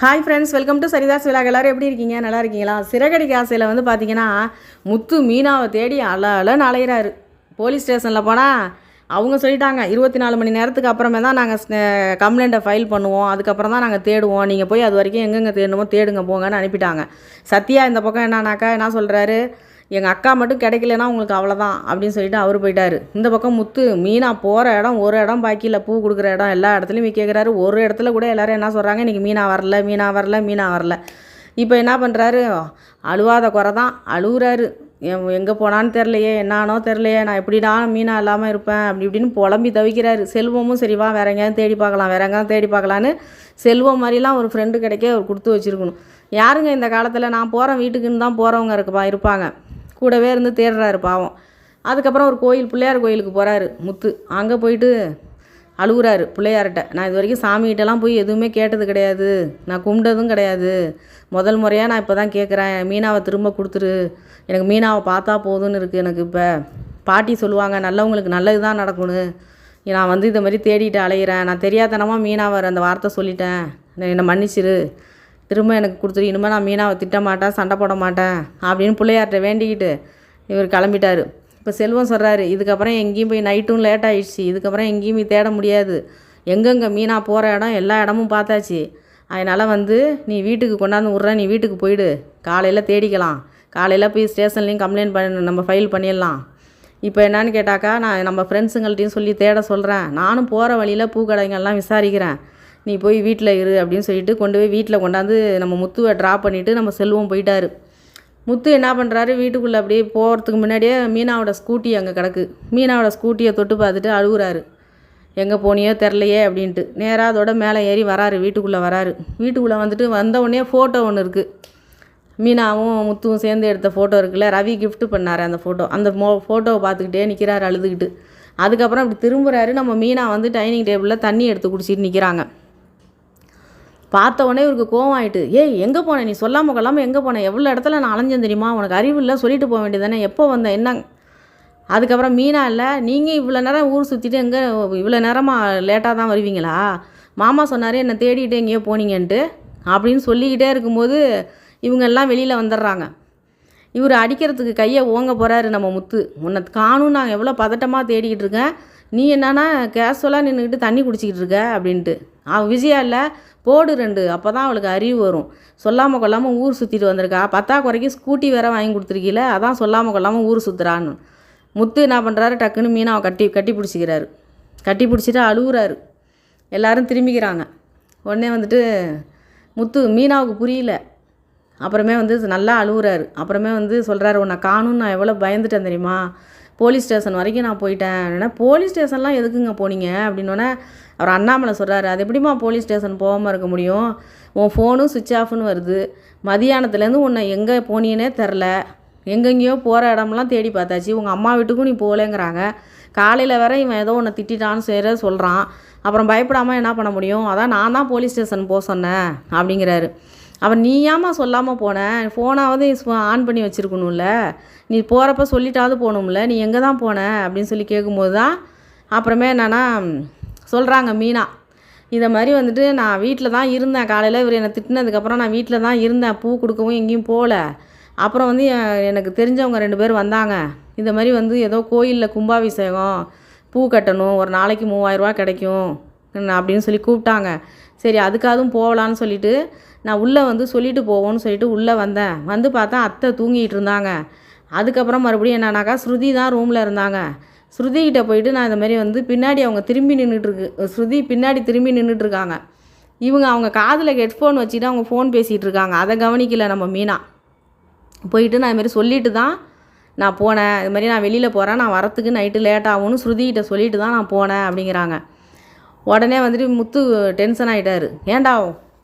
Hi friends welcome to Saritha's விழா எல்லோரும் எப்படி இருக்கீங்க? நல்லா இருக்கீங்களா? சிறகடி காசையில் வந்து பார்த்தீங்கன்னா முத்து மீனாவை தேடி அல அலன்னு அலையிறாரு. போலீஸ் ஸ்டேஷனில் போனால் அவங்க சொல்லிட்டாங்க இருபத்தி நாலு மணி நேரத்துக்கு அப்புறமே தான் நாங்கள் கம்ப்ளைண்ட்டை ஃபைல் பண்ணுவோம். அதுக்கப்புறம் தான் நாங்கள் தேடுவோம். நீங்கள் போய் அது வரைக்கும் எங்கெங்கே தேடணுமோ தேடுங்க போங்கன்னு அனுப்பிட்டாங்க. சத்யா இந்த பக்கம் என்னன்னாக்கா என்ன சொல்கிறாரு எங்கள் அக்கா மட்டும் கிடைக்கலனா உங்களுக்கு அவ்வளோதான் அப்படின்னு சொல்லிட்டு அவர் போயிட்டாரு. இந்த பக்கம் முத்து மீனா போகிற இடம் ஒரு இடம் பாக்கியில் பூ கொடுக்குற இடம் எல்லா இடத்துலையும் கேட்குறாரு ஒரு இடத்துல கூட எல்லாரும் என்ன சொல்கிறாங்க இன்றைக்கி மீனா வரல மீனா வரல மீனா வரல. இப்போ என்ன பண்ணுறாரு அழுவாத குறை தான் அழுகுறாரு எங்கே போனான்னு தெரிலையே என்னானோ தெரிலையே நான் எப்படிடா மீனா இல்லாமல் இருப்பேன் அப்படி இப்படின்னு புலம்பி தவிக்கிறாரு. செல்வமும் சரிவா வேற எங்கேயாவது தேடி பார்க்கலாம் வேற எங்கேயாவது தேடி பார்க்கலான்னு செல்வம் மாதிரிலாம் ஒரு ஃப்ரெண்டு கிடைக்க அவர் கொடுத்து வச்சுருக்கணும். யாருங்க இந்த காலத்தில் நான் போகிறேன் வீட்டுக்குன்னு தான் போகிறவங்க இருக்குப்பா இருப்பாங்க. கூடவே இருந்து தேடுறாரு பாவம். அதுக்கப்புறம் ஒரு கோயில் பிள்ளையார் கோயிலுக்கு போகிறாரு முத்து. அங்கே போயிட்டு அழுகுறாரு பிள்ளையார்கிட்ட நான் இது வரைக்கும் சாமிகிட்டலாம் போய் எதுவுமே கேட்டது கிடையாது. நான் கும்பிட்டதும் கிடையாது. முதல் முறையாக நான் இப்போ தான் கேட்குறேன் மீனாவை திரும்ப கொடுத்துரு. எனக்கு மீனாவை பார்த்தா போதும்னு இருக்குது எனக்கு இப்போ. பாட்டி சொல்லுவாங்க நல்லவங்களுக்கு நல்லது தான் நடக்கணும் நான் வந்து இந்த மாதிரி தேடிட்டு அலையிறேன். நான் தெரியாதனமாக மீனாவை அந்த வார்த்தை சொல்லிட்டேன். என்னை மன்னிச்சிரு. திரும்ப எனக்கு கொடுத்துரு இனிமேல் நான் மீனாவை திட்ட மாட்டேன் சண்டை போட மாட்டேன் அப்படின்னு பிள்ளையார்கிட்ட வேண்டிக்கிட்டு இவர் கிளம்பிட்டார். இப்போ செல்வம் சொல்கிறாரு இதுக்கப்புறம் எங்கேயும் போய் நைட்டும் லேட் ஆகிடுச்சு இதுக்கப்புறம் எங்கேயும் போய் தேட முடியாது. எங்கெங்கே மீனா போகிற இடம் எல்லா இடமும் பார்த்தாச்சு. அதனால் வந்து நீ வீட்டுக்கு கொண்டாந்து விட்றேன் நீ வீட்டுக்கு போயிடு. காலையில் தேடிக்கலாம். காலையில் போய் ஸ்டேஷன்லேயும் கம்ப்ளைண்ட் பண்ண நம்ம ஃபைல் பண்ணிடலாம். இப்போ என்னன்னு கேட்டாக்கா நான் நம்ம ஃப்ரெண்ட்ஸுங்கள்ட்டையும் சொல்லி தேட சொல்கிறேன் நானும் போகிற வழியில் பூக்கடைங்கள்லாம் விசாரிக்கிறேன். நீ போய் வீட்டில் இரு அப்படின்னு சொல்லிட்டு கொண்டு போய் வீட்டில் கொண்டாந்து நம்ம முத்துவை ட்ராப் பண்ணிவிட்டு நம்ம செல்வம் போயிட்டார். முத்து என்ன பண்ணுறாரு வீட்டுக்குள்ளே அப்படியே போகிறதுக்கு முன்னாடியே மீனாவோட ஸ்கூட்டி அங்கே கிடக்கு. மீனாவோட ஸ்கூட்டியை தொட்டு பார்த்துட்டு அழுகுறாரு. எங்கே போனியோ தெரிலையே அப்படின்ட்டு. நேராக அதோட மேலே ஏறி வராரு வீட்டுக்குள்ளே வராரு. வீட்டுக்குள்ளே வந்துட்டு வந்த உடனே ஃபோட்டோ ஒன்று இருக்குது மீனாவும் முத்துவும் சேர்ந்து எடுத்த ஃபோட்டோ இருக்குல்ல ரவி கிஃப்ட் பண்ணார் அந்த ஃபோட்டோ அந்த மோ ஃபோட்டோவை பார்த்துக்கிட்டே நிற்கிறாரு அழுதுகிட்டு. அதுக்கப்புறம் இப்படி திரும்புகிறாரு நம்ம மீனா வந்து டைனிங் டேபிளில் தண்ணி எடுத்து குடிச்சிட்டு நிற்கிறாங்க பார்த்த உடனே இவருக்கு கோவம் ஆகிட்டு ஏய் எங்கே போனேன் நீ சொல்லாமல் கொள்ளாமல் எங்கே போனேன் எவ்வளோ இடத்துல நான் அலைஞ்சேன் தெரியுமா? உனக்கு அறிவு இல்லை சொல்லிட்டு போக வேண்டியதானே எப்போ வந்தேன் என்ன? அதுக்கப்புறம் மீனா இல்லை நீங்கள் இவ்வளோ நேரம் ஊர் சுற்றிட்டு எங்கே இவ்வளோ நேரமாக லேட்டாக தான் வருவீங்களா? மாமா சொன்னார் என்னை தேடிட்டு எங்கேயோ போனீங்கன்ட்டு அப்படின்னு சொல்லிக்கிட்டே இருக்கும்போது இவங்க எல்லாம் வெளியில் வந்துடுறாங்க. இவர் அடிக்கிறதுக்கு கையை ஓங்க போகிறாரு நம்ம முத்து. உன்னை காணும் நான் எவ்வளோ பதட்டமாக தேடிக்கிட்டு இருக்கேன். நீ என்னன்னா கேஷுவலாக நின்றுக்கிட்டு தண்ணி குடிச்சிக்கிட்டு இருக்க அப்படின்ட்டு. அவன் விஜயா இல்லை போடு ரெண்டு அப்போ தான் அவளுக்கு அறிவு வரும். சொல்லாமல் கொள்ளாமல் ஊர் சுற்றிட்டு வந்திருக்கா. பத்தா குறைக்கு ஸ்கூட்டி வேற வாங்கி கொடுத்துருக்கீல அதான் சொல்லாமல் கொள்ளாமல் ஊர் சுற்றுறான்னு முத்து என்ன பண்ணுறாரு டக்குன்னு மீனாவை கட்டி கட்டி பிடிச்சிக்கிறாரு. கட்டி பிடிச்சிட்டு அழுகுறாரு. எல்லாரும் திரும்பிக்கிறாங்க. உடனே வந்துட்டு முத்து மீனாவுக்கு புரியல. அப்புறமே வந்து நல்லா அழுகுறாரு. அப்புறமே வந்து சொல்கிறாரு உன்னை காணும்னு நான் எவ்வளோ பயந்துட்டேன் தெரியுமா? போலீஸ் ஸ்டேஷன் வரைக்கும் நான் போயிட்டேன். என்ன போலீஸ் ஸ்டேஷன்லாம் எதுக்குங்க போனீங்க? அப்படின்னோடனே அவர் அண்ணாமலை சொல்கிறாரு அது எப்படிம்மா போலீஸ் ஸ்டேஷன் போகாமல் இருக்க முடியும்? உன் ஃபோனும் சுவிட்ச் ஆஃப்னு வருது. மதியானத்துலேருந்து உன்னை எங்கே போனீன்னே தெரில எங்கெங்கேயோ போகிற இடம்லாம் தேடி பார்த்தாச்சு. உங்கள் அம்மா வீட்டுக்கும் நீ போகலேங்கிறாங்க. காலையில் வேற இவன் ஏதோ உன்னை திட்டிட்டான்னு செய்கிற சொல்கிறான் அப்புறம் பயப்படாமல் என்ன பண்ண முடியும்? அதான் நான் தான் போலீஸ் ஸ்டேஷன் போக சொன்னேன் அப்படிங்கிறாரு. அவன் நீ ஏம்மா சொல்லாமல் போனேன் ஃபோனாவது ஆன் பண்ணி வச்சுருக்கணும்ல. நீ போகிறப்ப சொல்லிட்டாவது போகணும்ல. நீ எங்கே தான் போன? அப்படின்னு சொல்லி கேட்கும்போது தான் அப்புறமே என்னென்னா சொல்கிறாங்க மீனா. இதை மாதிரி வந்துட்டு நான் வீட்டில் தான் இருந்தேன். காலையில் இவர் என்னை திட்டினதுக்கப்புறம் நான் வீட்டில் தான் இருந்தேன். பூ கொடுக்கவும் எங்கேயும் போகல அப்புறம் வந்து எனக்கு தெரிஞ்சவங்க ரெண்டு பேர் வந்தாங்க. இந்த மாதிரி வந்து ஏதோ கோயிலில் கும்பாபிஷேகம் பூ கட்டணும் ஒரு நாளைக்கு மூவாயிரரூவா கிடைக்கும் அப்படின்னு சொல்லி கூப்பிட்டாங்க. சரி அதுக்காகவும் போகலான்னு சொல்லிட்டு நான் உள்ளே வந்து சொல்லிட்டு போவோன்னு சொல்லிட்டு உள்ளே வந்தேன். வந்து பார்த்தா அத்தை தூங்கிட்டு இருந்தாங்க. அதுக்கப்புறம் மறுபடியும் என்னன்னாக்கா ஸ்ருதி தான் ரூமில் இருந்தாங்க. ஸ்ருதிகிட்ட போயிட்டு நான் இந்த மாதிரி வந்து பின்னாடி அவங்க திரும்பி நின்றுட்டுருக்கு ஸ்ருதி பின்னாடி திரும்பி நின்றுட்டுருக்காங்க இவங்க அவங்க காதில் ஹெட்ஃபோன் வச்சுட்டு அவங்க ஃபோன் பேசிகிட்டு இருக்காங்க. அதை கவனிக்கல நம்ம மீனா. போயிட்டு நான் இதுமாரி சொல்லிட்டு தான் நான் போனேன். இது மாதிரி நான் வெளியில் போகிறேன் நான் வரத்துக்கு நைட்டு லேட் ஆகும்னு ஸ்ருதிகிட்ட சொல்லிட்டு தான் நான் போனேன் அப்படிங்கிறாங்க. உடனே வந்துட்டு முத்து டென்ஷன் ஆகிட்டார் ஏன்டா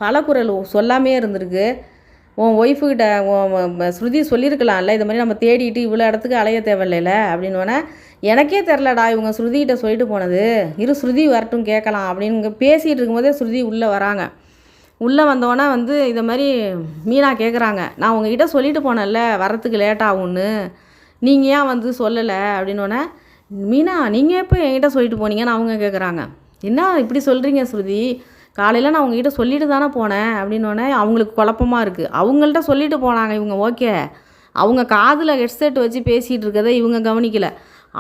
பல குரல் சொல்லாமே இருந்திருக்கு. உன் ஒய்ஃபுக்கிட்ட உன் ஸ்ருதி சொல்லியிருக்கலாம்ல இது மாதிரி நம்ம தேடிட்டு இவ்வளோ இடத்துக்கு அலைய தேவையில்லைல அப்படின்னோடனே எனக்கே தெரிலடா இவங்க ஸ்ருதிகிட்ட சொல்லிட்டு போனது. இரு ஸ்ருதி வரட்டும் கேட்கலாம் அப்படின்னு பேசிகிட்டு இருக்கும்போதே ஸ்ருதி உள்ளே வராங்க. உள்ளே வந்தோடனே வந்து இதை மாதிரி மீனா கேட்குறாங்க நான் உங்ககிட்ட சொல்லிட்டு போனேன்ல வரத்துக்கு லேட் ஆகும்னு. நீங்கள் ஏன் வந்து சொல்லலை அப்படின்னோடனே மீனா நீங்கள் எப்போ என்கிட்ட சொல்லிட்டு போனீங்கன்னு அவங்க கேட்குறாங்க என்ன இப்படி சொல்கிறீங்க ஸ்ருதி? காலையில் நான் உங்ககிட்ட சொல்லிட்டு தானே போனேன் அப்படின்னோடனே அவங்களுக்கு குழப்பமாக இருக்குது அவங்கள்ட்ட சொல்லிட்டு போனாங்க இவங்க ஓகே. அவங்க காதில் ஹெட்செட் வச்சு பேசிகிட்டு இருக்கதை இவங்க கவனிக்கல.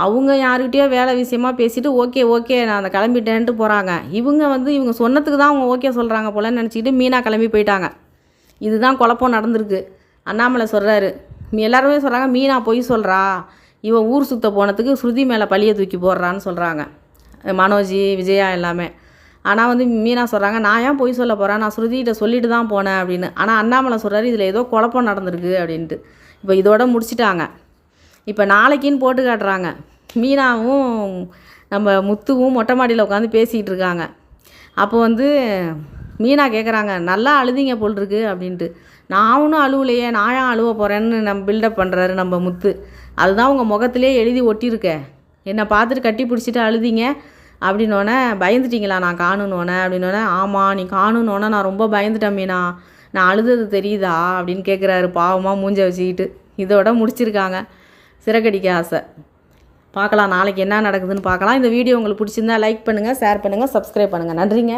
அவங்க யாருக்கிட்டேயோ வேலை விஷயமா பேசிட்டு ஓகே ஓகே நான் அந்த கிளம்பிட்டேன்ட்டு போகிறாங்க இவங்க வந்து இவங்க சொன்னதுக்கு தான் அவங்க ஓகே சொல்கிறாங்க போலன்னு நினச்சிக்கிட்டு மீனா கிளம்பி போயிட்டாங்க. இதுதான் குழப்பம் நடந்திருக்கு. அண்ணாமலை சொல்கிறாரு எல்லாருமே சொல்கிறாங்க மீனா பொய் சொல்கிறா இவன் ஊர் சுத்த போனதுக்கு ஸ்ருதி மேலே பழியை தூக்கி போடுறான்னு சொல்கிறாங்க மனோஜி விஜயா எல்லாமே. ஆனால் வந்து மீனா சொல்கிறாங்க நான் ஏன் பொய் சொல்ல போகிறேன் நான் ஸ்ருதிகிட்ட சொல்லிட்டு தான் போனேன் அப்படின்னு. ஆனால் அண்ணாமலை சொல்கிறாரு இதில் ஏதோ குழப்பம் நடந்திருக்கு அப்படின்ட்டு. இப்போ இதோட முடிச்சிட்டாங்க. இப்போ நாளைக்குன்னு போட்டு காட்டுறாங்க. மீனாவும் நம்ம முத்துவும் மொட்டை மாடியில் உட்காந்து பேசிகிட்டு இருக்காங்க. அப்போ வந்து மீனா கேட்குறாங்க நல்லா அழுதிங்க போல் இருக்கு அப்படின்ட்டு. நான் ஒன்றும் அழுவலையே நான் ஏன் அழுவ போகிறேன்னு நம்ம பில்டப் பண்ணுறாரு நம்ம முத்து. அதுதான் உங்கள் முகத்திலே எழுதி ஒட்டியிருக்க. என்னை பார்த்துட்டு கட்டி பிடிச்சிட்டு அழுதிங்க. அப்படின்னோடனே பயந்துட்டீங்களா? நான் காணுன்னோடனே அப்படின்னோடனே ஆமாம் நீ காணுன்னோடனே நான் ரொம்ப பயந்துட்டேன் மீனா. நான் அழுதது தெரியுதா? அப்படின்னு கேட்குறாரு பாவமாக மூஞ்ச வச்சுக்கிட்டு. இதோட முடிச்சிருக்காங்க. சிறகடிக்க ஆசை. பார்க்கலாம் நாளைக்கு என்ன நடக்குதுன்னு பார்க்கலாம். இந்த வீடியோ உங்களுக்கு பிடிச்சிருந்தா லைக் பண்ணுங்கள் ஷேர் பண்ணுங்கள் சப்ஸ்கிரைப் பண்ணுங்கள் நன்றிங்க.